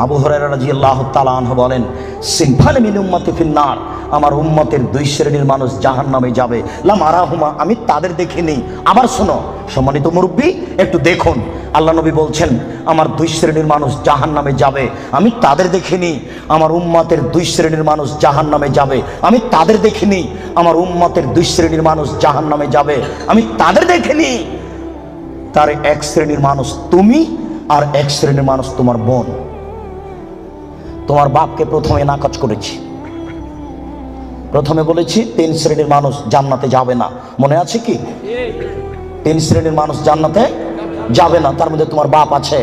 আবু তাআলা বলেন আমার উম্মতের দুই শ্রেণির মানুষ জাহান্নামে যাবে। লাম আরাহুমা আমি তাদের দেখিনি। আবার শোনো, সম্মানিত মুরব্বী, একটু দেখুন। আল্লাহ নবী বলছেন, আমার দুই শ্রেণির মানুষ জাহান্নামে যাবে। আমি তাদের দেখিনি। আমার উম্মাতের দুই শ্রেণির মানুষ জাহান্নামে যাবে। আমি তাদের দেখিনি। আমার উম্মতের দুই শ্রেণির মানুষ জাহান্নামে যাবে। আমি তাদের দেখিনি। তার এক শ্রেণির মানুষ তুমি, আর এক শ্রেণির মানুষ তোমার বোন। তোমার বাপকে প্রথমে নাকচ করেছি। প্রথমে বলেছি, তিন শ্রেণির মানুষ জান্নাতে যাবে না। মনে আছে কি? তিন শ্রেণির মানুষ জান্নাতে যাবে না, তার মধ্যে তোমার বাপ আছে।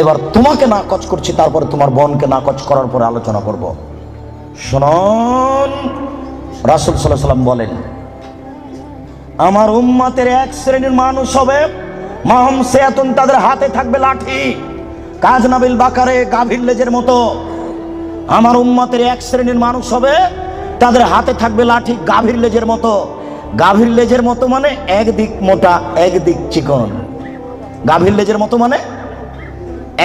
এবার তোমাকে নাকচ করছি, তারপরে তোমার বোনকে নাকচ করার পরে আলোচনা করব। শুনুন, রাসুল সাল্লাহ সাল্লাম বলেন, আমার উম্মাতের এক শ্রেণির মানুষ হবে, মাহম সেয়াতুন, তাদের হাতে থাকবে লাঠি। কাজ নাবিল বাকারে, গাভীর লেজের মতো। আমার উম্মতের এক শ্রেণির মানুষ হবে, তাদের হাতে থাকবে লাঠি গাভীর লেজের মতো। গাভীর লেজের মতো মানে একদিক মোটা, একদিক চিকন। গাভীর লেজের মতো মানে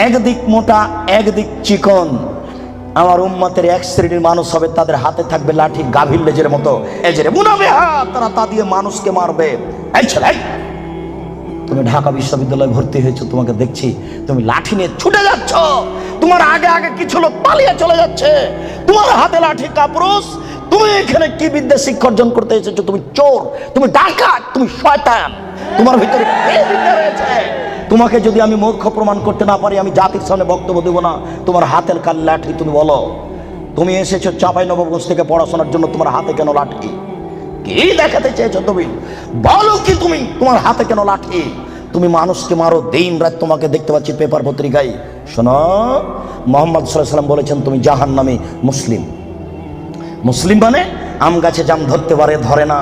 একদিক মোটা, একদিক চিকন। আমার উম্মতের এক শ্রেণির মানুষ হবে, তাদের হাতে থাকবে লাঠি গাভীর লেজের মতো। এজেরে মুনাবে হাত তারা তা দিয়ে মানুষকে মারবে। এই ছেলে। তুমি ঢাকা বিশ্ববিদ্যালয়ে ভর্তি হয়েছো, তোমাকে দেখছি, তুমি লাঠি নিয়ে ছুটে যাচ্ছ। তোমার আগে আগে কিছু লোক পালিয়ে চলে যাচ্ছে। তোমার হাতে লাঠি কাপুরুষ। তুমি এখানে কি বিদ্যা শিক্ষা অর্জন করতে এসেছ? তুমি চোর, তুমি ডাকাত, তুমি শয়তান। তোমার ভিতরে রয়েছে? তোমাকে যদি আমি মূর্খ প্রমাণ করতে না পারি, আমি জাতির সামনে বক্তব্য দেবো না। তোমার হাতের কাল লাঠি, তুমি বলো। তুমি এসেছ চাপাই নবগঞ্জ থেকে পড়াশোনার জন্য, তোমার হাতে কেন লাঠি? কি দেখাতে চেয়েছো তুমি? বলো কি তুমি? তোমার হাতে কেন লাঠি? তুমি মানুষকে মারো, দিন রাত তোমাকে দেখতে পাচ্ছি পেপার পত্রিকায়। শোনো, মোহাম্মদ সাল্লাম বলেছেন, তুমি জাহান নামে মুসলিম। মুসলিম মানে আম গাছে জাম ধরতে পারে, ধরে না।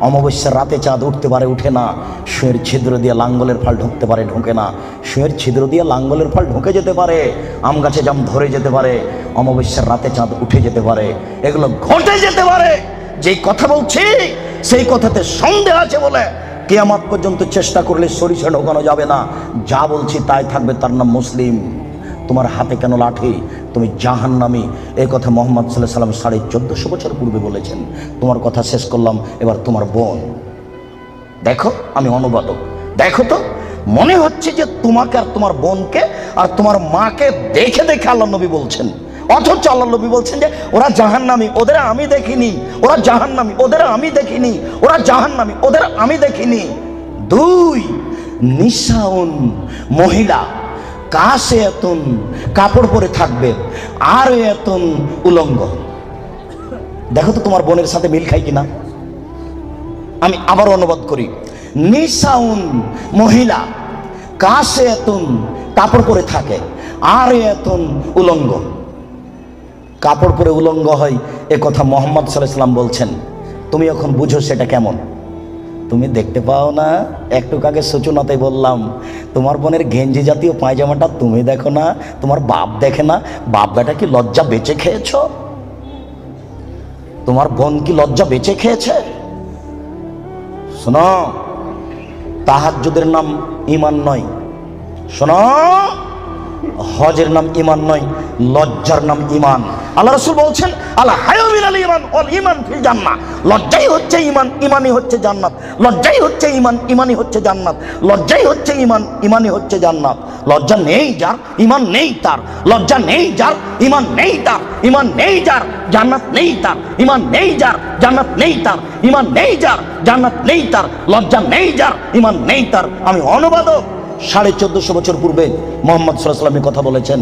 অমাবস্যার রাতে চাঁদ উঠতে পারে, উঠে না। শুয়ের ছিদ্র দিয়ে লাঙ্গলের ফাল ঢুকতে পারে, ঢোকে না। শুয়ের ছিদ্র দিয়ে লাঙ্গলের ফাল ঢুকে যেতে পারে, আম গাছে জাম ধরে যেতে পারে, অমাবস্যার রাতে চাঁদ উঠে যেতে পারে। এগুলো ঘটে যেতে পারে। যেই কথা বলছি, সেই কথাতে সন্দেহ আছে বলে কেয়ামত পর্যন্ত চেষ্টা করলে সরিষা ঢোকানো যাবে না। যা বলছি তাই থাকবে, তার নাম মুসলিম। তোমার হাতে কেন লাঠি? তুমি জাহান্নামি। এই কথা মোহাম্মদ সাল্লাহ সাল্লাম সাড়ে চোদ্দশো বছর পূর্বে বলেছেন। তোমার কথা শেষ করলাম, এবার তোমার বোন। দেখো, আমি অনুবাদক। দেখো তো, মনে হচ্ছে যে তোমাকে আর তোমার বোনকে আর তোমার মাকে দেখে দেখে আল্লাহ নবী বলছেন। অথচ আল্লাহ নবী বলছেন যে, ওরা জাহান্নামি, ওদের আমি দেখিনি। ওরা জাহান্নামি, ওদের আমি দেখিনি। ওরা জাহান্নামি, ওদের আমি দেখিনি। দুই, নিশাউন মহিলা কাশে এতন কাপড় পরে থাকবে আর এতন উলঙ্গ। দেখো তো তোমার বোনের সাথে মিল খাই কিনা। আমি আবার অনুবাদ করি। নিসাউন মহিলা কাশে এতন কাপড় পরে থাকে আর এতন উলঙ্গ। কাপড় পরে উলঙ্গ হয়, এ কথা মোহাম্মদ সাল্লাম বলছেন। তুমি এখন বুঝো সেটা কেমন? তুমি দেখতে পাও না? একটু আগে সূচনাতে বললাম, তোমার বোনের গেঞ্জি জাতীয় পায়জামাটা তুমি দেখো না, তোমার বাপ দেখে না, বাপ বেটা কি লজ্জা বেঁচে খেয়েছ? তোমার বোন কি লজ্জা বেঁচে খেয়েছে? শোনো, তাহাজ্জুদের নাম ইমান নয়। শোনো হজের নাম ইমান নয়, লজ্জার নাম ইমান আল্লাহ রসুল বলছেন আল্লাহ হায়মিন আল ইমান অল ইমান ফিল জান্নাত লজ্জাই হচ্ছে ইমান ইমানই হচ্ছে জান্নাত। লজ্জাই হচ্ছে ইমান ইমানই হচ্ছে জান্নাত। লজ্জাই হচ্ছে ইমান ইমানই হচ্ছে জান্নাত। লজ্জা নেই যার ইমান নেই তার। লজ্জা নেই যার ইমান নেই তার। ইমান নেই যার, জান্নাত নেই তার। ইমান নেই যার, জান্নাত নেই তার। ইমান নেই যার, জান্নাত নেই তার। লজ্জা নেই যার ইমান নেই তার। আমি অনুবাদক। সাড়ে চোদ্দশো বছর পূর্বে মোহাম্মদ সাল্লাহ সাল্লামের কথা বলেছেন।